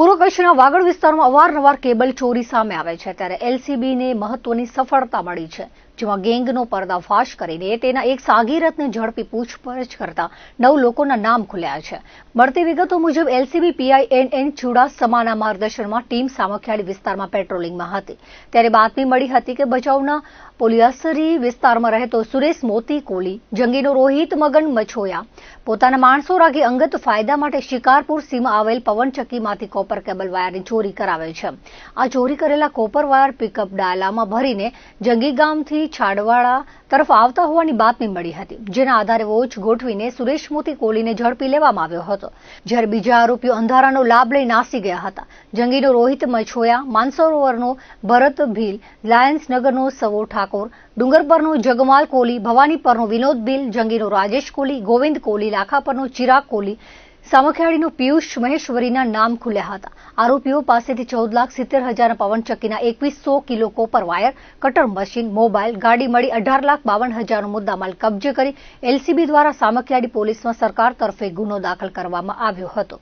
પૂર્વ કચ્છના વાગડ વિસ્તારમાં અવારનવાર કેબલ ચોરી સામે આવે છે ત્યારે એલસીબીને મહત્વની સફળતા મળી છે, જેમાં ગેંગનો પર્દાફાશ કરીને તેના એક સાગીરતને ઝડપી પૂછપરછ કરતા નવ લોકોના નામ ખુલ્યા છે. મળતી વિગતો મુજબ એલસીબી પીઆઈ એન એન ચુડાસમાના માર્ગદર્શનમાં ટીમ સામખિયાળી વિસ્તારમાં પેટ્રોલિંગમાં હતી. ત્યારે બાતમી મળી હતી કે ભચાઉના પોલિયાસરી વિસ્તારમાં રહેતો સુરેશ મોતી કોલી જંગીનો રોહિત મગન મછોયા પોતાના માણસો રાખી અંગત ફાયદા માટે શિકારપુર સીમા આવેલ પવનચક્કીમાંથી કોપર કેબલ વાયરની ચોરી કરાવે છે. આ ચોરી કરેલા કોપર વાયર પિકઅપ ડાલામાં ભરીને જંગી ગામથી છાડવાડા તરફ આવતા હોવાની બાતમી મળી હતી, જેના આધારે વોચ ગોઠવીને સુરેશ મોતી કોલીને ઝડપી લેવામાં આવ્યો હતો. જ્યારે બીજા આરોપીઓ અંધારાનો લાભ લઈ નાસી ગયા હતા. જંગીનો રોહિત મછોયા માનસરોવરનો ભરત ભીલ લાયન્સનગરનો સવો ઠાકોર, ડુંગરપરનો જગમાલ કોલી ભવાની પરનો વિનોદ ભીલ, જંગીનો રાજેશ કોલી ગોવિંદ કોલી લાખા પરનો ચિરાગ કોલી સામખિયાળીનો પિયુષ મહેશ્વરીના નામ ખુલ્યા હતા. આરોપીઓ પાસેથી ચૌદ લાખ સિત્તેર હજાર પવનચક્કીના એકવીસો kilo copper wire, cutter machine, mobile, ગાડી મળી અઢાર લાખ બાવન હજારનો મુદ્દામાલ કબજે કરી એલસીબી દ્વારા સામખિયાળી પોલીસમાં સરકાર તરફે ગુનો દાખલ કરવામાં આવ્યો હતો.